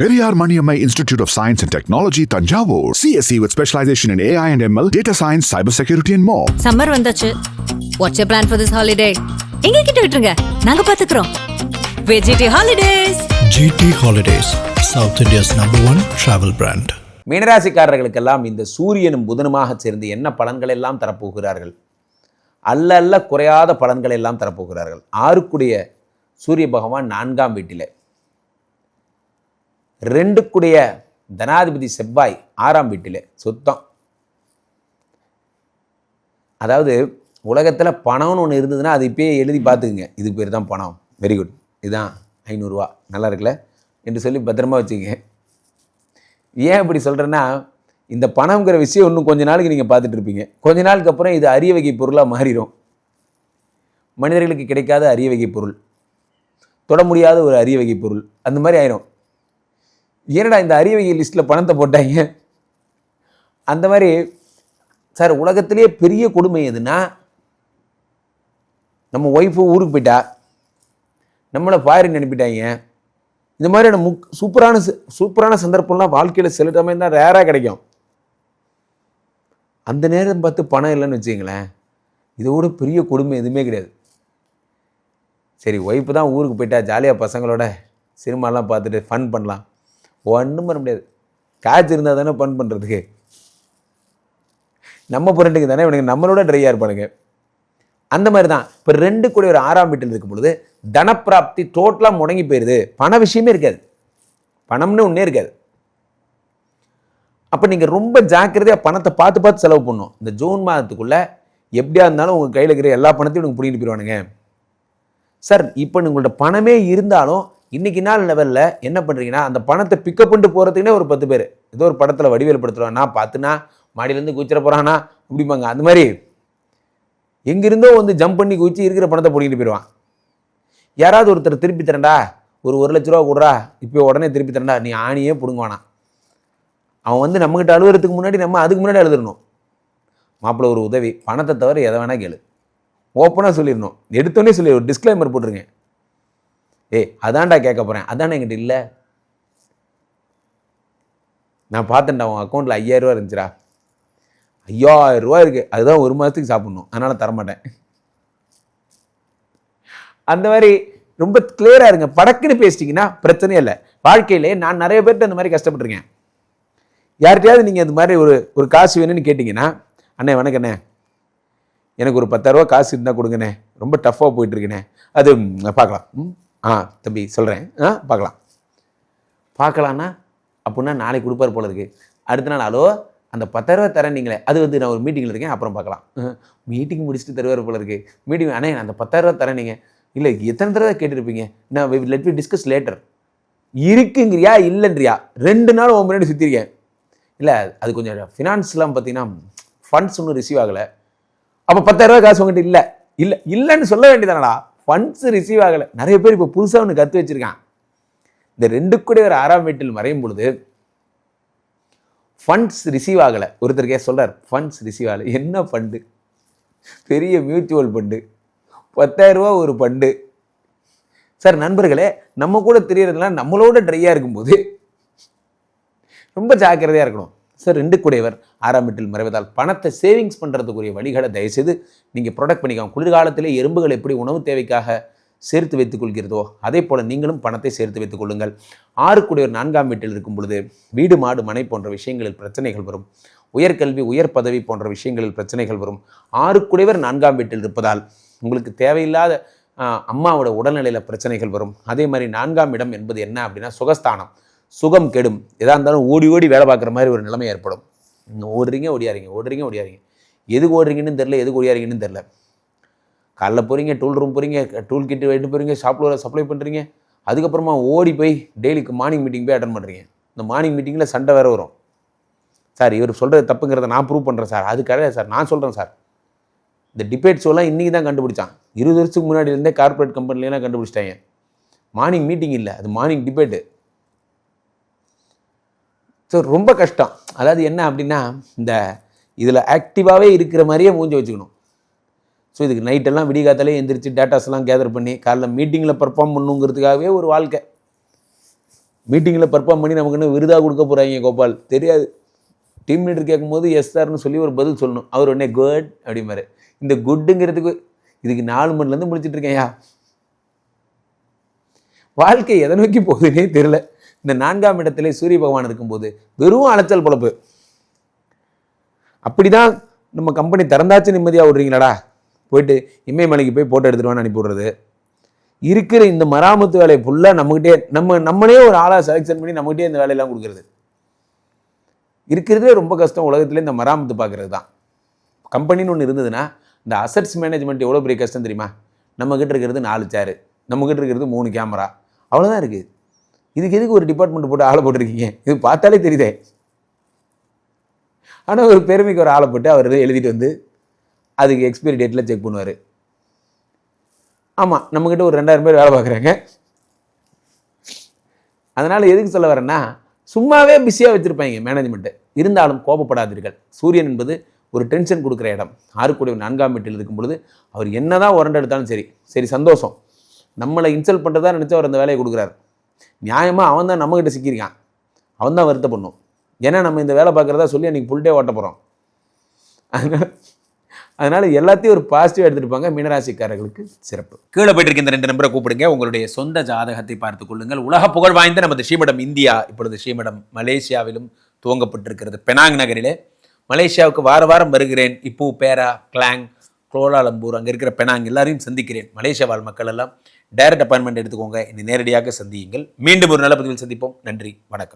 Periyar Maniammai Institute of Science and Technology, Tanjavur. CSE with specialization in AI and ML, data science, cybersecurity, and more. Summer வந்தாச்சு what's plan for this holiday எங்க கிட்ட விட்டுருங்க நாங்க பாத்துக்கிறோம் வெஜிடி holidays GT Holidays, South India's number one travel brand. மீனராசிக்காரர்களுக்கெல்லாம் இந்த சூரியனும் புதனுமாக சேர்ந்து என்ன பலன்கள் எல்லாம் தரப்போகிறார்கள் அல்ல அல்ல குறையாத பலன்கள் எல்லாம் தரப்போகிறார்கள் ஆறுக்குடைய சூரிய பகவான் நான்காம் வீட்டிலே ரெண்டுக்குடைய தனாதிபதி செவ்வாய் ஆறாம் வீட்டில் சுத்தம். அதாவது உலகத்தில் பணம்னு ஒன்று இருந்ததுன்னா அது இப்பயே எழுதி பார்த்துக்குங்க. இது பேர் தான் பணம். வெரி குட் இதுதான் ஐநூறுரூவா நல்லா இருக்குல்ல? என்று சொல்லி பத்திரமா வச்சுங்க ஏன் இப்படி சொல்கிறேன்னா இந்த பணங்கிற விஷயம் இன்னும் கொஞ்ச நாளுக்கு நீங்கள் பார்த்துட்டு இருப்பீங்க. கொஞ்ச நாளுக்கு அப்புறம் இது அரிய வகை பொருளாக மாறிடும் மனிதர்களுக்கு கிடைக்காத அரிய வகை பொருள். தொட முடியாத ஒரு அரிய வகை பொருள். அந்த மாதிரி ஆயிரும். ஏனடா இந்த அறிவை லிஸ்ட்டில் பணத்தை போட்டாங்க? அந்த மாதிரி சார் உலகத்திலேயே பெரிய கொடுமை எதுனா நம்ம ஒய்ஃபு ஊருக்கு போயிட்டா நம்மளை ஃபாரின் அனுப்பிட்டாங்க. இந்த மாதிரியான முக் சூப்பரான ச- சூப்பரான சந்தர்ப்பம்லாம் வாழ்க்கையில் சில சமயம் தான் ரேராக கிடைக்கும். அந்த நேரம் பார்த்து பணம் இல்லைன்னு வச்சுங்களேன் இதோட பெரிய கொடுமை எதுவுமே கிடையாது. சரி ஒய்ஃபு தான் ஊருக்கு போயிட்டா ஜாலியாக பசங்களோட சினிமாலாம் பார்த்துட்டு ஃபன் பண்ணலாம். ஒன்றும் பண்ண முடியாது. காய்ச்சி இருந்தால் தானே பண் பண்ணுறதுக்கு நம்ம புரண்டுக்கு தானே இவனுக்கு நம்மளோட ட்ரையாக இருப்பானுங்க. அந்த மாதிரி தான் இப்போ ரெண்டு கூட ஒரு ஆறாம் வீட்டில் இருக்கும் பொழுது தனப்பிராப்தி டோட்டலாக முடங்கி போயிடுது பண விஷயமே இருக்காது. பணம்னு ஒன்றே இருக்காது. அப்போ நீங்கள் ரொம்ப ஜாக்கிரதையாக பணத்தை பார்த்து பார்த்து செலவு பண்ணணும். இந்த ஜூன் மாதத்துக்குள்ளே எப்படியா இருந்தாலும் உங்கள் கையில் இருக்கிற எல்லா பணத்தையும் உனக்கு பிடிக்கிட்டு போயிடுவானுங்க சார் இப்போ உங்கள்ட்ட பணமே இருந்தாலும் இன்றைக்கி நாள் லெவலில் என்ன பண்ணுறீங்கன்னா அந்த பணத்தை பிக்கப் பண்ணிட்டு போகிறதுக்குனே ஒரு பத்து பேர். ஏதோ ஒரு படத்தில் வடிவேல் படுத்துருவான் பார்த்துனா மாடியிலேருந்து குச்சிட போகிறானா அப்படிம்பாங்க அந்த மாதிரி எங்கிருந்தோ வந்து ஜம்ப் பண்ணி குச்சி இருக்கிற பணத்தை பிடிக்கிட்டு போயிடுவான் யாராவது ஒருத்தர் திருப்பி தரேன்டா ஒரு ஒரு லட்ச ரூபா கொடுறா? இப்போ உடனே திருப்பி தரேன்டா நீ ஆணியே பிடுங்குவானா அவன் வந்து நம்மகிட்ட அழுகுறதுக்கு முன்னாடி நம்ம அதுக்கு முன்னாடி எழுதிடணும் மாப்பிள்ள ஒரு உதவி. பணத்தை தவிர எதை வேணால் கேளு. ஓப்பனாக சொல்லிடணும். எடுத்தோடனே சொல்லி ஒரு டிஸ்க்ளைமர் போட்டுருங்க ஏய் அதான்டா கேட்க போகிறேன் அதானே என்கிட்ட இல்லை? நான் பார்த்தேன்டா உன் அக்கௌண்ட்டில் ஐயாயிரரூவா ரூபா இருந்துச்சுடா. ஐயாயிரம் ரூபா அதுதான் ஒரு மாதத்துக்கு சாப்பிட்ணும். அதனால தரமாட்டேன். அந்த மாதிரி ரொம்ப கிளியராக இருங்க. படக்குன்னு பேசிட்டிங்கன்னா பிரச்சனையே இல்லை. வாழ்க்கையிலே நான் நிறைய பேர்கிட்ட அந்த மாதிரி கஷ்டப்பட்டிருக்கேன். யார்கிட்டயாவது நீங்கள் இந்த மாதிரி ஒரு ஒரு காசு வேணும்னு கேட்டிங்கன்னா அண்ணே வணக்கண்ணே எனக்கு ஒரு பத்தாயிரரூவா காசு இருந்தால் கொடுங்கண்ணே. ரொம்ப டஃப்பாக போயிட்டுருக்குண்ணே அது பார்க்கலாம். ம்? ஆ தம்பி சொல்கிறேன் ஆ பார்க்கலாம். பார்க்கலான்னா அப்படின்னா நாளைக்கு கொடுப்பார் போல இருக்கு அடுத்த நாள் ஹலோ அந்த பத்தாயிரரூவா தரேன் நீங்களே. அது வந்து நான் ஒரு மீட்டிங்கில் இருக்கேன் அப்புறம் பார்க்கலாம். மீட்டிங் முடிச்சுட்டு தருவார் போல இருக்கு மீட்டிங் அண்ணே நான் அந்த பத்தாயிரரூவா தரேன் நீங்கள் இல்லை எத்தனை தடவை கேட்டிருப்பீங்க? நான் லெட் வி டிஸ்கஸ் லேட்டர் இருக்குங்கிறியா? இல்லைன்றியா? ரெண்டு நாள் உன் முன்னாடி சுற்றிருக்கேன் இல்லை அது கொஞ்சம் ஃபினான்ஸ்லாம் பார்த்தீங்கன்னா ஃபண்ட்ஸ் ஒன்றும் ரிசீவ் ஆகலை. அப்போ பத்தாயிரரூவா காசு உங்ககிட்ட இல்லை. இல்லை இல்லைன்னு சொல்ல வேண்டியதானடா? ஃபண்ட்ஸ் ரிசீவ் ஆகலை. நிறைய பேர் இப்போ புதுசாக ஒன்று கற்று வச்சுருக்கான் இந்த ரெண்டு கூட ஒரு ஆறாம் வீட்டில் மறையும் பொழுது ஃபண்ட்ஸ் ரிசீவ் ஆகலை. ஒருத்தருக்கே சொல்கிறார் ஃபண்ட்ஸ் ரிசீவ் ஆகலை. என்ன ஃபண்டு பெரிய மியூச்சுவல் ஃபண்டு பத்தாயிரரூபா ஒரு ஃபண்டு சார் நண்பர்களே நம்ம கூட தெரியறதுலாம் நம்மளோட ட்ரையாக இருக்கும்போது ரொம்ப ஜாக்கிரதையாக இருக்கணும். சார் ரெண்டு கூடையவர் ஆறாம் வீட்டில் மறைவதால் பணத்தை சேவிங்ஸ் பண்ணுறதுக்குரிய வழிகளை தயவுசெய்து நீங்கள் ப்ரொடக்ட் பண்ணிக்கலாம் குளிர்காலத்திலே எறும்புகள் எப்படி உணவு தேவைக்காக சேர்த்து வைத்துக் கொள்கிறதோ அதே போல் நீங்களும் பணத்தை சேர்த்து வைத்துக் கொள்ளுங்கள். ஆறு கூடையவர் நான்காம் வீட்டில் இருக்கும் பொழுது வீடு மாடு மனை போன்ற விஷயங்களில் பிரச்சனைகள் வரும். உயர்கல்வி உயர் பதவி போன்ற விஷயங்களில் பிரச்சனைகள் வரும். ஆறு கூடையவர் நான்காம் வீட்டில் இருப்பதால் உங்களுக்கு தேவையில்லாத அம்மாவோட உடல்நிலையில் பிரச்சனைகள் வரும். அதே மாதிரி நான்காம் இடம் என்பது என்ன அப்படின்னா சுகஸ்தானம். சுகம் கெடும். எதாக இருந்தாலும் ஓடி ஓடி வேலை பார்க்குற மாதிரி ஒரு நிலைமை ஏற்படும். இன்னும் ஓடுறீங்க ஓடியாரீங்க ஓடுறீங்க ஓடியாரீங்க எதுக்கு ஓடுறீங்கன்னு தெரில எதுக்கு ஓடியாரீங்கன்னு தெரில காலைல போகிறீங்க டூல் ரூம் போகிறீங்க டூல் கிட்டு எடுத்து போகிறீங்க ஷாப்பில் சப்ளை பண்ணுறீங்க அதுக்கப்புறமா ஓடி போய் டெய்லிக்கு மார்னிங் மீட்டிங் போய் அட்டன் பண்ணுறீங்க இந்த மார்னிங் மீட்டிங்கில் சண்டை வேறு வரும். சார் இவர் சொல்கிறது தப்புங்கிறத நான் ப்ரூவ் பண்ணுறேன் சார். அது கிடையாது சார். நான் சொல்கிறேன் சார். இந்த டிபேட் ஷோலாம் இன்றைக்கி தான் கண்டுபிடிச்சான். இருபது வருஷத்துக்கு முன்னாடி இருந்தே கார்ப்பரேட் கம்பெனிலாம் கண்டுபிடிச்சிட்டாங்க. மார்னிங் மீட்டிங் இல்லை. அது மார்னிங் டிபேட்டு ஸோ ரொம்ப கஷ்டம். அதாவது என்ன அப்படின்னா இந்த இதில் ஆக்டிவாகவே இருக்கிற மாதிரியே மூஞ்சி வச்சுக்கணும். ஸோ இதுக்கு நைட்டெல்லாம் விடிகாத்தாலே எந்திரிச்சு டேட்டாஸ்லாம் கேதர் பண்ணி காலைல மீட்டிங்கில் பர்ஃபார்ம் பண்ணுங்கிறதுக்காகவே ஒரு வாழ்க்கை. மீட்டிங்கில் பர்ஃபார்ம் பண்ணி நமக்கு என்ன விருதாக கொடுக்க போகிறாங்க கோபால்? தெரியாது. டீம் லீடர் கேட்கும்போது எஸ் சார்னு சொல்லி ஒரு பதில் சொல்லணும். அவர் உடனே குட் அப்படிம்பாரு. இந்த குட்டுங்கிறதுக்கு இதுக்கு நாலு மணிலேருந்து முடிச்சிட்ருக்கேன்யா வாழ்க்கை எதை நோக்கி போகுதுன்னே தெரியல. இந்த நான்காம் இடத்திலே சூரிய பகவான் இருக்கும்போது வெறும் அலைச்சல் பொழப்பு. அப்படிதான் நம்ம கம்பெனி திறந்தாச்சு நிம்மதியாக விட்றீங்களாடா போயிட்டு இமயமலைக்கு போய் போட்டோ எடுத்துருவான்னு அனுப்பி இருக்கிற இந்த மராமத்து வேலையை ஃபுல்லாக நம்மகிட்டே நம்ம நம்மளே ஒரு ஆளாக செலெக்ஷன் பண்ணி நம்மகிட்டே இந்த வேலையெல்லாம் கொடுக்குறது. இருக்கிறதுலே ரொம்ப கஷ்டம் உலகத்துலேயே இந்த மராமத்து பார்க்குறது தான் கம்பெனின்னு ஒன்று இருந்ததுன்னா இந்த அசட்ஸ் மேனேஜ்மெண்ட் எவ்வளோ பெரிய கஷ்டம் தெரியுமா? நம்மக்கிட்ட இருக்கிறது நாலு சேரு நம்மக்கிட்ட இருக்கிறது மூணு கேமரா அவ்வளோதான் இருக்குது இதுக்கு எதுக்கு ஒரு டிபார்ட்மெண்ட் போட்டு ஆளை போட்டிருக்கீங்க? இது பார்த்தாலே தெரியுதே. ஆனால் ஒரு பெருமைக்கு ஒரு ஆளை போட்டு அவர் எழுதிட்டு வந்து அதுக்கு எக்ஸ்பைரி டேட்டில் செக் பண்ணுவார். ஆமாம் நம்மக்கிட்ட ஒரு ரெண்டாயிரம் பேர் வேலை பார்க்குறாங்க. அதனால் எதுக்கு சொல்ல வரேன்னா சும்மாவே பிஸியாக வச்சுருப்பாங்க மேனேஜ்மெண்ட்டு இருந்தாலும் கோபப்படாதீர்கள். சூரியன் என்பது ஒரு டென்ஷன் கொடுக்குற இடம். ஆறுக்குடைய நான்காம் வீட்டில் இருக்கும் பொழுது அவர் என்னதான் தான் எடுத்தாலும் சரி. சரி சந்தோஷம். நம்மளை இன்சல்ட் பண்ணுறதா நினச்சி அவர் அந்த வேலையை கொடுக்குறாரு. நியாயமாக அவன் தான் நம்மக்கிட்ட சிக்கியிருக்கான். அவன் தான் வருத்த பண்ணும் ஏன்னா நம்ம இந்த வேலை பார்க்குறதா சொல்லி அன்றைக்கி ஃபுல்டே ஓட்ட போகிறோம் அதனால் அதனால் எல்லாத்தையும் ஒரு பாசிட்டிவ் எடுத்துருப்பாங்க மீனராசிக்காரர்களுக்கு சிறப்பு. கீழே போயிட்டுருக்க இந்த ரெண்டு நம்பரை கூப்பிடுங்க. உங்களுடைய சொந்த ஜாதகத்தை பார்த்து கொள்ளுங்கள். உலக புகழ் வாய்ந்த நமது ஸ்ரீமடம் இந்தியா. இப்பொழுது ஸ்ரீமடம் மலேசியாவிலும் துவங்கப்பட்டிருக்கிறது. பெனாங் நகரிலே மலேசியாவுக்கு வார வாரம் வருகிறேன். இப்போ பேரா கிளாங் கோலாலம்பூர் அங்கே இருக்கிற பெனாங் எல்லாரையும் சந்திக்கிறேன். மலேசியா வாழ் மக்கள் எல்லாம் டைரக்ட் அப்பாயின்மெண்ட் எடுத்துக்கோங்க. இனி நேரடியாக சந்தியுங்கள். மீண்டும் ஒரு நல்ல பதிவில் சந்திப்போம். நன்றி. வணக்கம்.